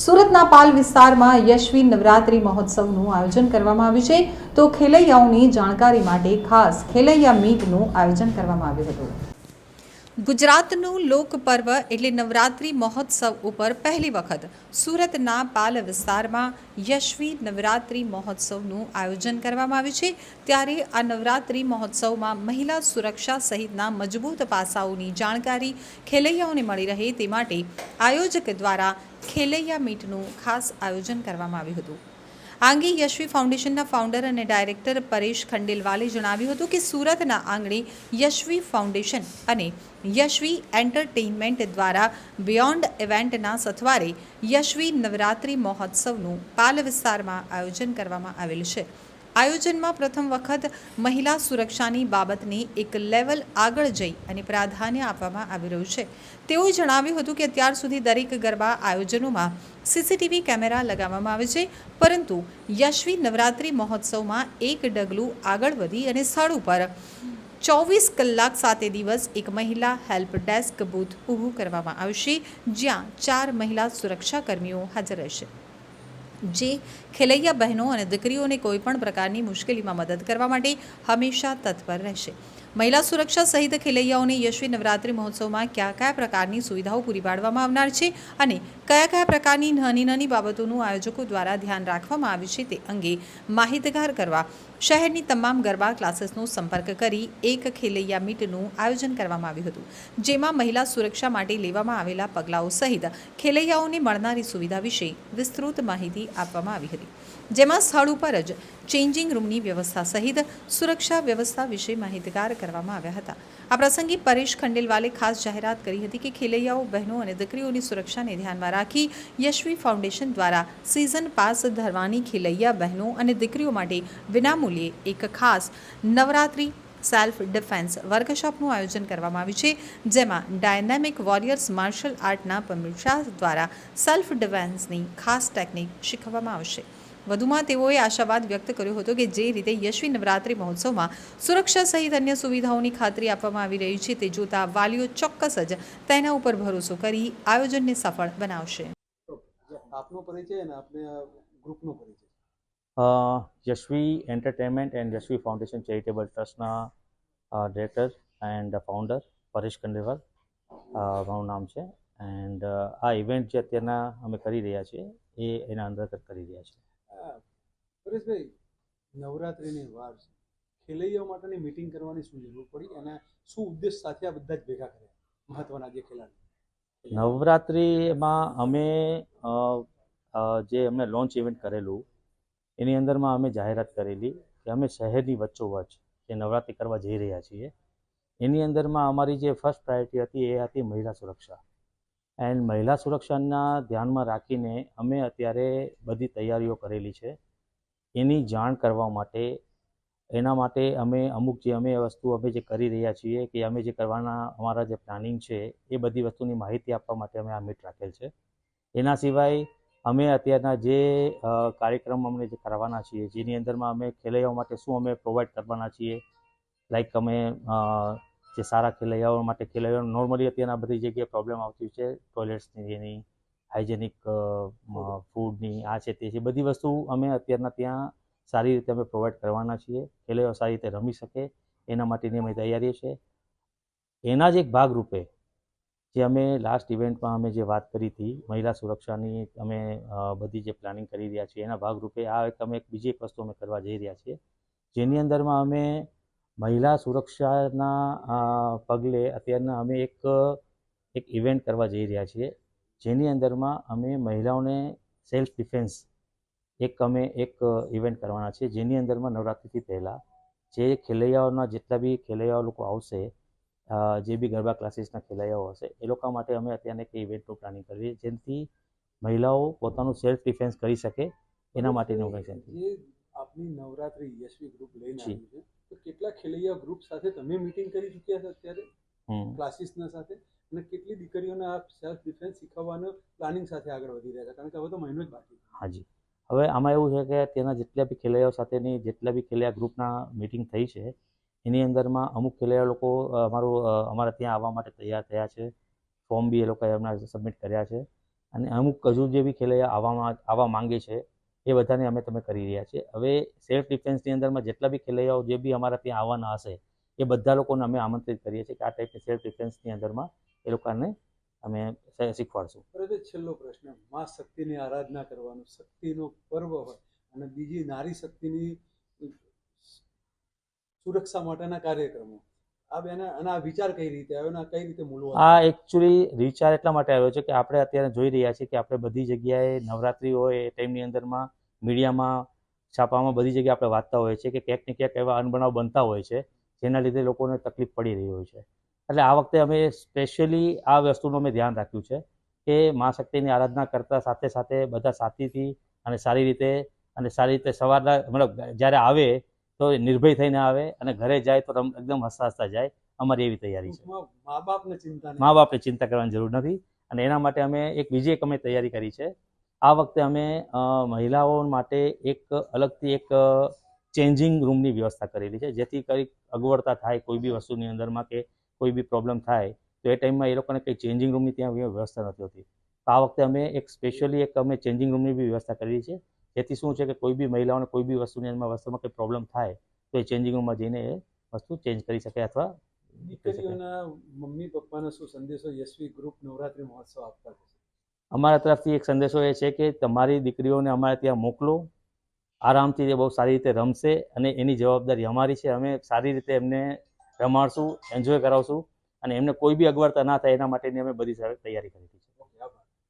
સુરતના પાલ વિસ્તારમાં યશવી નવરાત્રી મહોત્સવનું આયોજન કરવામાં આવ્યું છે. તો ખેલૈયાઓની જાણકારી માટે ખાસ ખેલૈયા મીટનું આયોજન કરવામાં આવ્યું હતું. ગુજરાતનું લોક પર્વ એટલે નવરાત્રિ મહોત્સવ ઉપર પહેલી વખત. સુરતના પાલ વિસ્તારમાં યશવી નવરાત્રિ મહોત્સવનું આયોજન કરવામાં આવ્યું છે. ત્યારે આ નવરાત્રિ મહોત્સવમાં મહિલા સુરક્ષા સહિતના મજબૂત પાસાઓની જાણકારી ખેલૈયાઓને મળી રહે તે માટે આયોજક દ્વારા ખેલૈયા મીટનું ખાસ આયોજન કરવામાં આવ્યું હતું. આ અંગે યશવી ફાઉન્ડેશનના ફાઉન્ડર અને ડાયરેક્ટર પરેશ ખંડેલવાલે જણાવ્યું હતું કે સુરતના આંગણે યશવી ફાઉન્ડેશન અને યશવી એન્ટરટેઇનમેન્ટ દ્વારા બિયોન્ડ ઇવેન્ટના સથવારે યશવી નવરાત્રિ મહોત્સવનું પાલ વિસ્તારમાં આયોજન કરવામાં આવેલ છે. આયોજનમાં પ્રથમ વખત મહિલા સુરક્ષાની બાબતને એક લેવલ આગળ જઈ અને પ્રાધાન્ય આપવામાં આવી રહ્યું છે. તેઓએ જણાવ્યું હતું કે અત્યાર સુધી દરેક ગરબા આયોજનોમાં સીસીટીવી કેમેરા લગાવવામાં આવે છે, પરંતુ યશવી નવરાત્રિ મહોત્સવમાં એક ડગલું આગળ વધી અને સ્થળ ઉપર ચોવીસ કલાક સાતે દિવસ એક મહિલા હેલ્પ ડેસ્ક બૂથ ઊભું કરવામાં આવશે, જ્યાં ચાર મહિલા સુરક્ષાકર્મીઓ હાજર રહેશે. જે ખેલૈયા બહેનો અને દીકરીઓને કોઈપણ પ્રકારની મુશ્કેલીમાં મદદ કરવા માટે હંમેશા તત્પર રહેશે. મહિલા સુરક્ષા સહિત ખેલૈયાઓને યશવી નવરાત્રિ મહોત્સવમાં કયા કયા પ્રકારની સુવિધાઓ પૂરી પાડવામાં આવનાર છે અને કયા કયા પ્રકારની નાની નાની બાબતોનું આયોજકો દ્વારા ધ્યાન રાખવામાં આવ્યું છે તે અંગે માહિતગાર કરવા શહેરની તમામ ગરબા ક્લાસીસનો સંપર્ક કરી એક ખેલૈયા મીટનું આયોજન કરવામાં આવ્યું હતું, જેમાં મહિલા સુરક્ષા માટે લેવામાં આવેલા પગલાઓ સહિત ખેલૈયાઓને મળનારી સુવિધા વિશે વિસ્તૃત માહિતી આપવામાં આવી હતી. જેમાં સ્થળ ઉપર જ ચેન્જિંગ રૂમની વ્યવસ્થા સહિત સુરક્ષા વ્યવસ્થા વિશે માહિતગાર કરવામાં આવ્યા હતા. આ પ્રસંગે પરેશ ખંડેલવાલે ખાસ જાહેરાત કરી હતી કે ખેલૈયાઓ, બહેનો અને દીકરીઓની સુરક્ષાને ધ્યાનમાં રાખી યશવી ફાઉન્ડેશન દ્વારા સિઝન પાસ ધરવાની ખેલૈયા, બહેનો અને દીકરીઓ માટે વિનામૂલ્યે એક ખાસ નવરાત્રિ સેલ્ફ ડિફેન્સ વર્કશોપનું આયોજન કરવામાં આવ્યું છે, જેમાં ડાયનેમિક વોરિયર્સ માર્શલ આર્ટના પમીર શાહ દ્વારા સેલ્ફ ડિફેન્સની ખાસ ટેકનિક શીખવવામાં આવશે. વધુમાં તેઓએ આશાવાદ વ્યક્ત કર્યો હતો કે જે રીતે યશવી નવરાત્રિ મહોત્સવમાં સુરક્ષા સહિત અન્ય સુવિધાઓની ખાતરી આપવામાં આવી રહી છે તે જોતા વાલીઓ ચોક્કસ જ તેના ઉપર ભરોસો કરી આયોજનને સફળ બનાવશે. આપનો પરિચય અને આપને ગ્રુપનો પરિચય. Yashvi entertainment and Yashvi foundation charitable ટ્રસ્ટના ડિરેક્ટર એન્ડ ફાઉન્ડર પરેશ અ, મારું નામ છે. એન્ડ આ ઇવેન્ટ જે અત્યારના અમે કરી રહ્યા છીએ એ એના અંતર્ગત કરી રહ્યા છીએ. પરેશભાઈ, નવરાત્રિની વાર છે. ખેલૈયાઓ માટેની મીટિંગ કરવાની શું જરૂર પડી? અને શું ઉદ્દેશ સાથે આ બધા જ ભેગા કર્યા? મહત્વના જે ખેલાડી નવરાત્રિમાં અમે જે અમને લોન્ચ ઇવેન્ટ કરેલું, એની અંદરમાં અમે જાહેરાત કરેલી કે અમે શહેરની વચ્ચોવચ્ચ જે નવરાત્રિ કરવા જઈ રહ્યા છીએ, એની અંદરમાં અમારી જે ફર્સ્ટ પ્રાયોરિટી હતી એ હતી મહિલા સુરક્ષા. એન્ડ મહિલા સુરક્ષાના ધ્યાનમાં રાખીને અમે અત્યારે બધી તૈયારીઓ કરેલી છે. એની જાણ કરવા માટે, એના માટે અમે અમુક જે અમે વસ્તુ અમે જે કરી રહ્યા છીએ કે અમે જે કરવાના અમારા જે પ્લાનિંગ છે એ બધી વસ્તુની માહિતી આપવા માટે અમે આ મીટ રાખેલ છે. એના સિવાય અમે અત્યારના જે કાર્યક્રમ અમને જે કરવાના છીએ, જેની અંદરમાં અમે ખેલૈયાઓ માટે શું અમે પ્રોવાઈડ કરવાના છીએ લાઈક અમે જે સારા ખેલૈયાઓ માટે ખેલૈયાઓ નોર્મલી અત્યારના બધી જગ્યાએ પ્રોબ્લેમ આવતી છે ટોયલેટ્સની એની હાઇજેનિક ફૂડની આ છે તે છે બધી વસ્તુ અમે અત્યારના ત્યાં સારી રીતે અમે પ્રોવાઈડ કરવાના છીએ. ખેલૈયાઓ સારી રીતે રમી શકે એના માટેની અમે તૈયારી છે એના જ એક ભાગરૂપે જે અમે લાસ્ટ ઇવેન્ટમાં અમે જે વાત કરી હતી મહિલા સુરક્ષાની અમે બધી જે પ્લાનિંગ કરી રહ્યા છીએ એના ભાગરૂપે આ એક અમે એક બીજી એક વસ્તુ અમે કરવા જઈ રહ્યા છીએ. જેની અંદરમાં અમે મહિલા સુરક્ષાના પગલે અત્યારના અમે એક એક ઇવેન્ટ કરવા જઈ રહ્યા છીએ. જેની અંદરમાં અમે મહિલાઓને સેલ્ફ ડિફેન્સ એક અમે એક ઇવેન્ટ કરવાના છે જેની અંદરમાં નવરાત્રિથી પહેલાં જે ખેલૈયાઓના જેટલા બી ખેલૈયાઓ લોકો આવશે જે બી ગરબા ક્લાસીસના ખેલૈયાઓ હશે એ લોકો માટે અમે અત્યારે એક ઇવેન્ટનું પ્લાનિંગ કરીએ. જેથી મહિલાઓ પોતાનું સેલ્ફ ડિફેન્સ કરી શકે એના માટેનું ઓર્ગેનાઇઝેશન આપની નવરાત્રિ યશવી ગ્રુપ લઈને છે તો કેટલા ખેલૈયા ગ્રુપ સાથે તમે મીટિંગ કરી ચૂક્યા છો અત્યારે? હમ. ક્લાસીસના સાથે? અને કેટલી દીકરીઓને આ સેલ્ફ ડિફેન્સ શીખવવાનું પ્લાનિંગ સાથે આગળ વધી રહ્યા છે કારણ કે હવે તો મહિનો જ બાકી હાજી. હવે આમાં એવું છે કે તેના જેટલા બી ખેલૈયાઓ સાથેની જેટલા બી ખેલૈયા ગ્રુપના મિટિંગ થઈ છે એની અંદરમાં અમુક ખેલૈયા લોકો અમારું અમારા ત્યાં આવવા માટે તૈયાર થયા છે. ફોર્મ બી એ લોકોએ એમના સબમિટ કર્યા છે. અને અમુક હજુ જે બી ખેલૈયા આવવામાં આવવા માંગે છે એ બધાને અમે તમે કરી રહ્યા છીએ. હવે સેલ્ફ ડિફેન્સની અંદરમાં જેટલા બી ખેલૈયાઓ જે બી અમારા ત્યાં આવવાના હશે એ બધા લોકોને અમે આમંત્રિત કરીએ છીએ કે આ ટાઈપની સેલ્ફ ડિફેન્સની અંદરમાં એ લોકોને અમે શીખવાડશું. છેલ્લો પ્રશ્ન મા શક્તિની આરાધના કરવાનું શક્તિનો પર્વ હોય અને બીજી નારી શક્તિની સુરક્ષા માટેના કાર્યક્રમો. આ બેને અને આ વિચાર કઈ રીતે આવ્યો અને કઈ રીતે મૂલવો? આ એકચ્યુઅલી વિચાર એટલા માટે આવ્યો છે કે આપણે અત્યારે જોઈ રહ્યા છીએ કે આપણે બધી જગ્યાએ નવરાત્રિ હોય એ ટાઈમની અંદરમાં મીડિયામાં છાપામાં બધી જગ્યાએ આપણે વાંચતા હોઈએ છીએ કે ક્યાંક ને ક્યાંક એવા અનબનાવ બનતા હોય છે જેના લીધે લોકોને તકલીફ પડી રહી હોય છે. એટલે આ વખતે અમે સ્પેશિયલી આ વસ્તુનું અમે ધ્યાન રાખ્યું છે કે મા શક્તિની આરાધના કરતા સાથે સાથે બધા સાથીથી અને સારી રીતે અને સારી રીતે સવારના મતલબ જ્યારે આવે તો નિર્ભય થઈને આવે અને ઘરે જાય તો એકદમ હસતા હસતા જાય. અમારી એવી તૈયારી છે. મા બાપને ચિંતા મા બાપને ચિંતા કરવાની જરૂર નથી અને એના માટે અમે એક બીજી એક અમે તૈયારી કરી છે. આ વખતે અમે મહિલાઓ માટે એક અલગથી એક ચેન્જિંગ રૂમની વ્યવસ્થા કરેલી છે. જેથી કંઈક અગવડતા થાય કોઈ બી વસ્તુની અંદરમાં કે કોઈ બી પ્રોબ્લેમ થાય, તો એ ટાઈમમાં એ લોકોને કંઈ ચેન્જિંગ રૂમની ત્યાં વ્યવસ્થા નથી હોતી. તો આ વખતે અમે એક સ્પેશિયલી એક અમે ચેન્જિંગ રૂમની બી વ્યવસ્થા કરેલી છે. જેથી શું છે કે કોઈ બી મહિલાઓને કોઈ બી વસ્તુની અંદરમાં, વસ્તુમાં કંઈ પ્રોબ્લેમ થાય, તો એ ચેન્જિંગ રૂમમાં જઈને એ વસ્તુ ચેન્જ કરી શકે અથવા દીકરીઓના મમ્મી પપ્પાનો શું સંદેશો યશવી ગ્રુપ નવરાત્રી મહોત્સવ આપતા અમારા તરફથી એક સંદેશો એ છે કે તમારી દીકરીઓને અમારે ત્યાં મોકલો. આરામથી તે બહુ સારી રીતે રમશે અને એની જવાબદારી અમારી છે. અમે સારી રીતે એમને રમાડશું એન્જોય કરાવશું અને એમને કોઈ બી અગવડતા ના થાય એના માટેની અમે બધી તૈયારી કરી